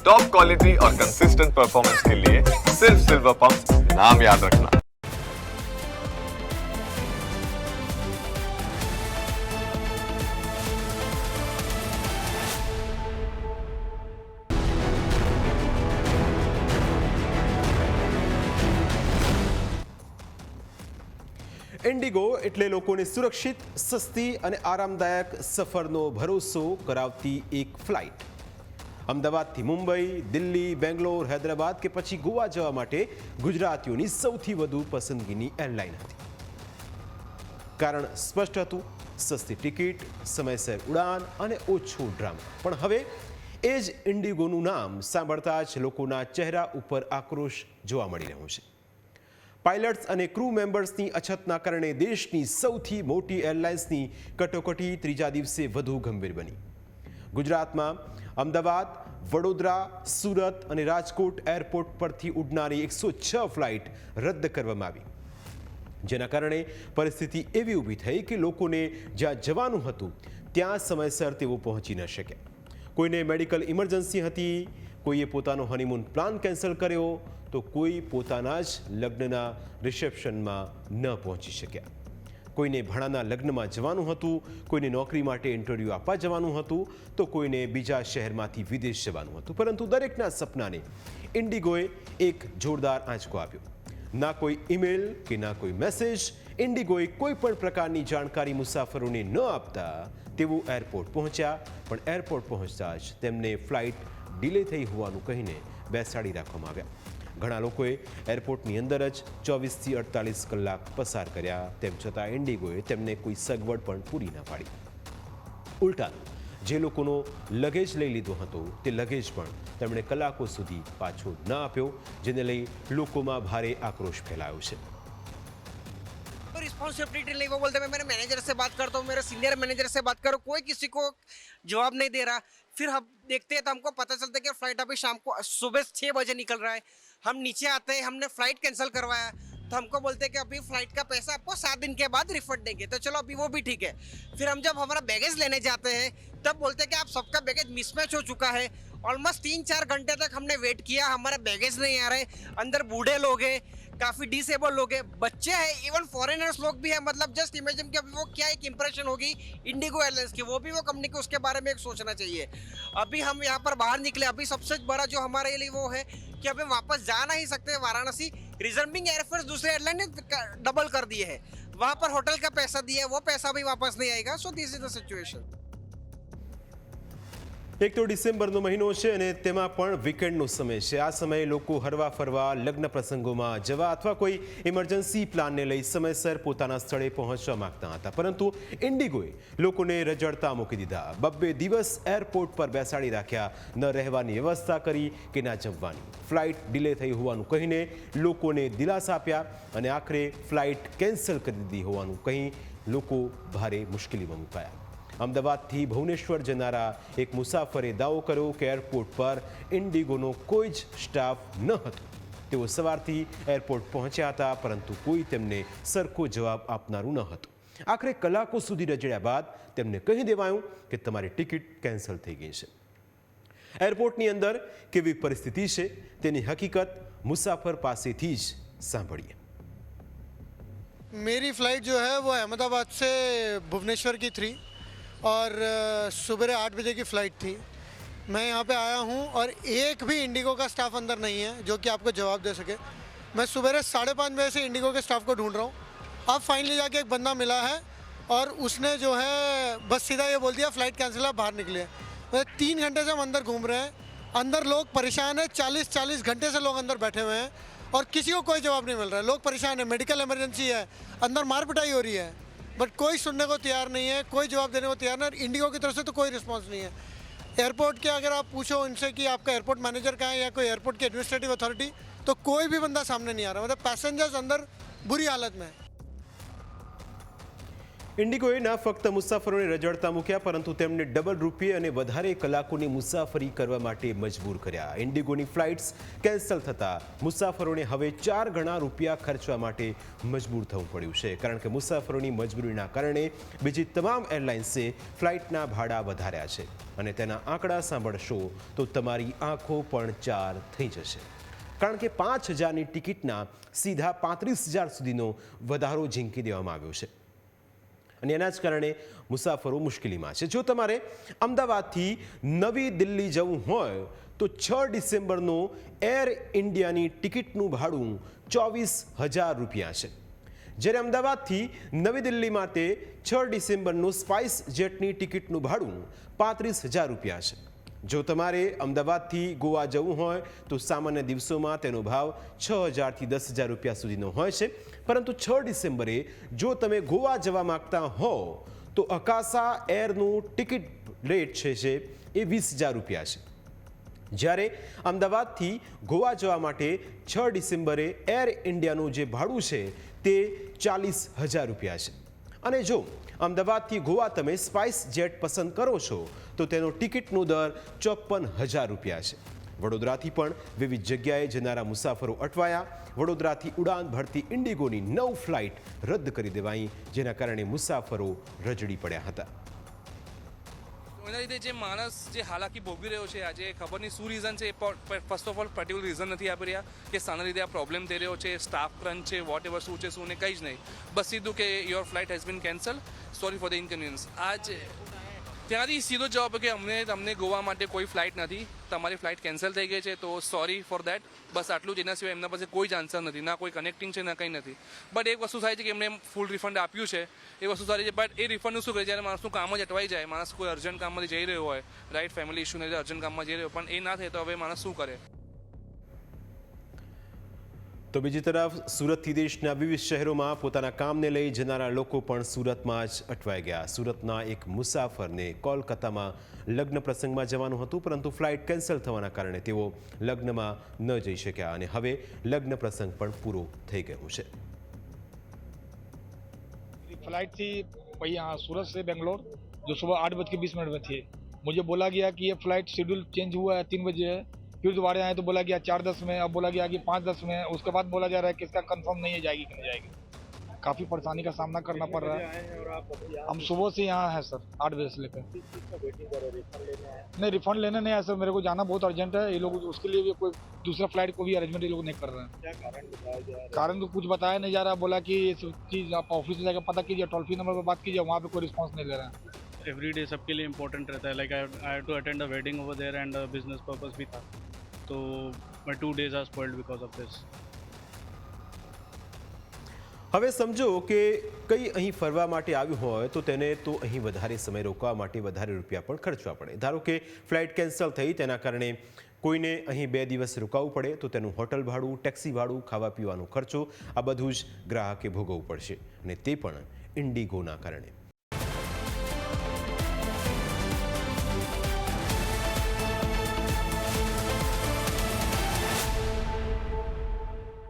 Top quality और consistent performance के लिए सिर्फ सिल्वर पंप नाम याद रखना ઇન્ડિગો એટલે લોકોને સુરક્ષિત સસ્તી અને આરામદાયક સફરનો ભરોસો કરાવતી એક ફ્લાઇટ અમદાવાદથી મુંબઈ, દિલ્હી, બેંગ્લોર, હૈદરાબાદ કે પછી ગોવા જવા માટે ગુજરાતીઓની સૌથી વધુ પસંદગીની એરલાઇન હતી. કારણ સ્પષ્ટ હતું, સસ્તી ટિકિટ, સમયસર ઉડાન અને ઓછો ડ્રામા. પણ હવે એ જ ઇન્ડિગોનું નામ સાંભળતા જ લોકોના ચહેરા ઉપર આક્રોશ જોવા મળી રહ્યો છે. પાયલટ્સ અને ક્રૂ મેમ્બર્સની અછતના કારણે દેશની સૌથી મોટી એરલાઇન્સની કટોકટી ત્રીજા દિવસે વધુ ગંભીર બની. ગુજરાતમાં અમદાવાદ, વડોદરા, સુરત અને રાજકોટ એરપોર્ટ પરથી ઉડનારી એકસો છ ફ્લાઇટ રદ કરવામાં આવી. જેના કારણે પરિસ્થિતિ એવી ઊભી થઈ કે લોકોને જ્યાં જવાનું હતું, ત્યાં સમયસર તેઓ પહોંચી ન શક્યા કોઈને મેડિકલ ઇમરજન્સી હતી, કોઈએ પોતાનો હનીમૂન પ્લાન કેન્સલ કર્યો, તો કોઈ પોતાના જ લગ્નના રિસેપ્શનમાં ન પહોંચી શક્યા. કોઈને ભણાના લગ્નમાં જવાનું હતું, કોઈને નોકરી માટે ઇન્ટરવ્યૂ આપવા જવાનું હતું, તો કોઈને બીજા શહેરમાંથી વિદેશ જવાનું હતું. પરંતુ દરેકના સપનાને ઇન્ડિગોએ એક જોરદાર આંચકો આપ્યો. ના કોઈ ઈમેલ કે ના કોઈ મેસેજ ઇન્ડિગોએ કોઈ પણ પ્રકારની જાણકારી મુસાફરોને ન આપતા તેઓ એરપોર્ટ પહોંચ્યા, પણ એરપોર્ટ પહોંચતા જ તેમને ફ્લાઇટ ડિલે થઈ હોવાનું કહીને બેસાડી રાખવામાં આવ્યા. ઘણા લોકોએ એરપોર્ટની અંદર જ ચોવીસથી અડતાલીસ કલાક પસાર કર્યા તેમ છતાં ઇન્ડિગોએ તેમને કોઈ સગવડ પણ પૂરી ના પાડી ઉલટા જે લોકોનો લગેજ લઈ લીધો હતો તે લગેજ પણ તેમણે કલાકો સુધી પાછો ન આપ્યો જેને લઈ લોકોમાં ભારે આક્રોશ ફેલાયો છે रिस्पॉन्सिबिलिटी नहीं वो बोलते मैं मेरे मैनेजर से बात करता हूँ मेरे सीनियर मैनेजर से बात करो कोई किसी को जवाब नहीं दे रहा फिर हम देखते हैं तो हमको पता चलता है कि फ्लाइट अभी शाम को सुबह छः बजे निकल रहा है हम नीचे आते हैं, हमने फ़्लाइट कैंसिल करवाया। तो हमको बोलते हैं कि अभी फ़्लाइट का पैसा आपको सात दिन के बाद रिफंड देंगे। तो चलो, अभी वो भी ठीक है। फिर हम जब हमारा बैगेज लेने जाते हैं, तब बोलते हैं कि आप सबका बैगेज मिसमैच हो चुका है। ऑलमोस्ट तीन चार घंटे तक हमने वेट किया, हमारा बैगेज नहीं आ रहे अंदर बूढ़े लोग हैं। काफ़ी डिसेबल लोग हैं। बच्चे हैं इवन फॉरेनर्स लोग भी हैं। मतलब जस्ट इमेजिन कि अभी वो क्या एक इंप्रेशन होगी इंडिगो एयरलाइंस की। वो भी वो कंपनी को उसके बारे में एक सोचना चाहिए। अभी हम यहाँ पर बाहर निकले, अभी सबसे बड़ा जो हमारे लिए वो है कि अभी वापस जा नहीं सकते वाराणसी। रिजर्विंग एयरफोर्स दूसरे एयरलाइन ने डबल कर दिए है। वहाँ पर होटल का पैसा दिया है, वो पैसा भी वापस नहीं आएगा। So this is the situation એક તો ડિસેમ્બરનો મહિનો છે અને તેમાં પણ વીકેન્ડનો સમય છે. આ સમયે લોકો હરવા ફરવા, લગ્ન પ્રસંગોમાં જવા અથવા કોઈ ઇમરજન્સી પ્લાનને લઈ સમયસર પોતાના સ્થળે પહોંચવા માંગતા હતા. પરંતુ ઇન્ડિગોએ લોકોને રજડતા મૂકી દીધા. બબ્બે દિવસ એરપોર્ટ પર બેસાડી રાખ્યા. ન રહેવાની વ્યવસ્થા કરી કે ના જમવાની. ફ્લાઇટ ડિલે થઈ હોવાનું કહીને લોકોને દિલાસા આપ્યા અને આખરે ફ્લાઇટ કેન્સલ કરી દીધી હોવાનું કહી લોકો ભારે મુશ્કેલીમાં મુકાયા. અમદાવાદથી ભુવનેશ્વર જનારા એક મુસાફરે દાવો કર્યો કે એરપોર્ટ પર ઇન્ડિગોનો કોઈ જ સ્ટાફ ન હતો તેઓ સવારથી એરપોર્ટ પહોંચ્યા હતા પરંતુ કોઈ તેમને સરખો જવાબ આપનારું ન હતું આખરે કલાકો સુધી રજડ્યા બાદ તેમને કહી દેવાયું કે તમારી ટિકિટ કેન્સલ થઈ ગઈ છે એરપોર્ટની અંદર કેવી પરિસ્થિતિ છે તેની હકીકત મુસાફર પાસેથી જ સાંભળીએ मेरी फ़्लाइट जो है वो अहमदाबाद से भुवनेश्वर की थी और सुबह आठ बजे की फ़्लाइट थी। मैं यहाँ पे आया हूँ और एक भी इंडिगो का स्टाफ अंदर नहीं है, जो कि आपको जवाब दे सके। मैं सुबह साढ़े पाँच बजे से इंडिगो के स्टाफ को ढूंढ रहा हूँ। अब फाइनली जाके एक बंदा मिला है और उसने जो है, बस सीधा ये बोल दिया फ़्लाइट कैंसिल है, बाहर निकले मतलब तीन घंटे से हम अंदर घूम रहे हैं। अंदर लोग परेशान हैं चालीस चालीस घंटे से लोग अंदर बैठे हुए हैं और किसी को कोई जवाब नहीं मिल रहा है। लोग परेशान है मेडिकल इमरजेंसी है, अंदर मार पिटाई हो रही है। बट कोई सुनने को तैयार नहीं है, कोई जवाब देने को तैयार नहीं है इंडिगो की तरफ़ से तो कोई रिस्पॉन्स नहीं है। एयरपोर्ट के अगर आप पूछो उनसे कि आपका एयरपोर्ट मैनेजर कहाँ है या कोई एयरपोर्ट की एडमिनिस्ट्रेटिव अथॉरिटी तो कोई भी बंदा सामने नहीं आ रहा। मतलब पैसेंजर्स अंदर बुरी हालत में है। ઇન્ડિગોએ ના ફક્ત મુસાફરોને રજડતા મૂક્યા, પરંતુ તેમને ડબલ રૂપિયે અને વધારે કલાકોની મુસાફરી કરવા માટે મજબૂર કર્યા. ઇન્ડિગોની ફ્લાઇટ્સ કેન્સલ થતાં મુસાફરોને હવે ચાર ગણા રૂપિયા ખર્ચવા માટે મજબૂર થવું પડ્યું છે. કારણ કે મુસાફરોની મજબૂરીના કારણે બીજી તમામ એરલાઇન્સે ફ્લાઇટના ભાડા વધાર્યા છે. અને તેના આંકડા સાંભળશો તો તમારી આંખો પણ ચાર થઈ જશે. કારણ કે પાંચ હજારની ટિકિટના સીધા પાંત્રીસ હજાર સુધીનો વધારો ઝીંકી દેવામાં આવ્યો છે. અને એના જ કારણે મુસાફરો મુશ્કેલીમાં છે. જો તમારે અમદાવાદથી નવી દિલ્હી જવું હોય, તો છ ડિસેમ્બરનો એર ઇન્ડિયાની ટિકિટનું ભાડું ચોવીસ હજાર રૂપિયા છે. જ્યારે અમદાવાદથી નવી દિલ્હી માટે છ ડિસેમ્બરનું સ્પાઇસ જેટની ટિકિટનું ભાડું પાંત્રીસ હજાર રૂપિયા છે. જો તમારે અમદાવાદથી ગોવા જવું હોય, તો સામાન્ય દિવસોમાં તેનો ભાવ છ હજારથી દસ હજાર રૂપિયા સુધીનો હોય છે. પરંતુ છ ડિસેમ્બરે જો તમે ગોવા જવા માગતા હો, તો અકાસા એરનું ટિકિટ રેટ છે છે એ વીસ હજાર રૂપિયા છે. જ્યારે અમદાવાદથી ગોવા જવા માટે છ ડિસેમ્બરે એર ઇન્ડિયાનું જે ભાડું છે, તે ચાલીસ હજાર રૂપિયા છે. અને જો અમદાવાદથી ગોવા તમે સ્પાઇસ જેટ પસંદ કરો છો, તો તેનો ટિકિટનો દર ચોપન હજાર રૂપિયા છે. વડોદરાથી પણ વિવિધ જગ્યાએ જનારા મુસાફરો અટવાયા. વડોદરાથી ઉડાન ભરતી ઇન્ડિગોની નવ ફ્લાઇટ રદ કરી દેવાઈ, જેના કારણે મુસાફરો રજડી પડ્યા હતા. એના લીધે જે માણસ જે હાલાકી ભોગવી રહ્યો છે, આજે ખબર નહીં શું રીઝન છે એ first of all particular reason નથી આપી રહ્યા કે શાના લીધે આ પ્રોબ્લેમ થઈ રહ્યો છે સ્ટાફ ક્રંચ છે વોટ એવર શું છે, શું ને કંઈ જ નહીં. બસ સીધું કે your flight has been cancel sorry for the inconvenience આજ ત્યાંથી સીધો જવાબ કે અમને તમને ગોવા માટે કોઈ ફ્લાઇટ નથી. તમારી ફ્લાઇટ કેન્સલ થઈ ગઈ છે, તો સોરી ફોર દેટ બસ આટલું જ એના સિવાય એમના પાસે કોઈ જ આન્સર નથી. ના કોઈ કનેક્ટિંગ છે, ના કંઈ નથી. બટ એક વસ્તુ થાય છે કે એમણે ફૂલ રિફંડ આપ્યું છે. એ વસ્તુ સારી છે બટ એ રિફંડનું શું કરે? જ્યારે માણસનું કામ જ અટવાઈ જાય, માણસ કોઈ અર્જન્ટ કામમાંથી જઈ રહ્યો હોય રાઈટ ફેમિલી ઇસ્યુને નહીં અર્જન્ટ કામમાં જઈ રહ્યો પણ એ ના થાય તો હવે માણસ શું કરે? તો બીજી તરફ સુરતથી દેશના વિવિધ શહેરોમાં પોતાના કામને લઈ જનારા લોકો પણ સુરતમાં જ અટવાઈ ગયા સુરતના એક મુસાફરને કોલકાતામાં લગ્ન પ્રસંગમાં જવાનું હતું પરંતુ ફ્લાઇટ કેન્સલ થવાના કારણે તેઓ લગ્નમાં ન જઈ શક્યા અને હવે લગ્ન પ્રસંગ પણ પૂરો થઈ ગયો છે फ्लाइट थी वही यहाँ सूरत से बेंगलोर जो सुबह आठ बज के बीस मिनट में थी मुझे बोला गया कि ये फ्लाइट शेड्यूल चेंज हुआ है तीन बजे है फिर दोबारा आए तो बोला गया चार दस में अब बोला गया कि पाँच दस में उसके बाद बोला जा रहा है कि इसका कंफर्म नहीं है जाएगी कि नहीं जाएगी। काफ़ी परेशानी का सामना करना पड़ रहा है। हम सुबह से यहाँ हैं सर आठ बजे से लेकर। नहीं रिफंड लेने नहीं आया सर मेरे को जाना बहुत अर्जेंट है। ये लोग उसके लिए भी कोई दूसरा फ़्लाइट को भी अरेंजमेंट ये लोग नहीं कर रहे हैं। कारण तो कुछ बताया नहीं जा रहा बोला कि ये सब चीज़ आप ऑफ़िस में जाकर पता कीजिए टोल फ्री नंबर पर बात कीजिए वहाँ पे कोई रिस्पॉन्स नहीं ले रहे हैं। एवरी डे सबके लिए इंपॉर्टेंट रहता है। Like I have to attend a wedding over there and business purpose भी था। તો my two days are spoiled because of this. હવે સમજો કે કઈ અહીં ફરવા માટે આવ્યું હોય તો તેને તો અહીં વધારે સમય રોકવા માટે વધારે રૂપિયા પણ ખર્ચવા પડે. ધારો કે ફ્લાઇટ કેન્સલ થઈ તેના કારણે કોઈને અહીં બે દિવસ રોકાવું પડે તો તેનું હોટલ ભાડું, ટેક્સી ભાડું ખાવા પીવાનો ખર્ચો આ બધું જ ગ્રાહકે ભોગવવું પડશે. અને તે પણ ઇન્ડિગોના કારણે.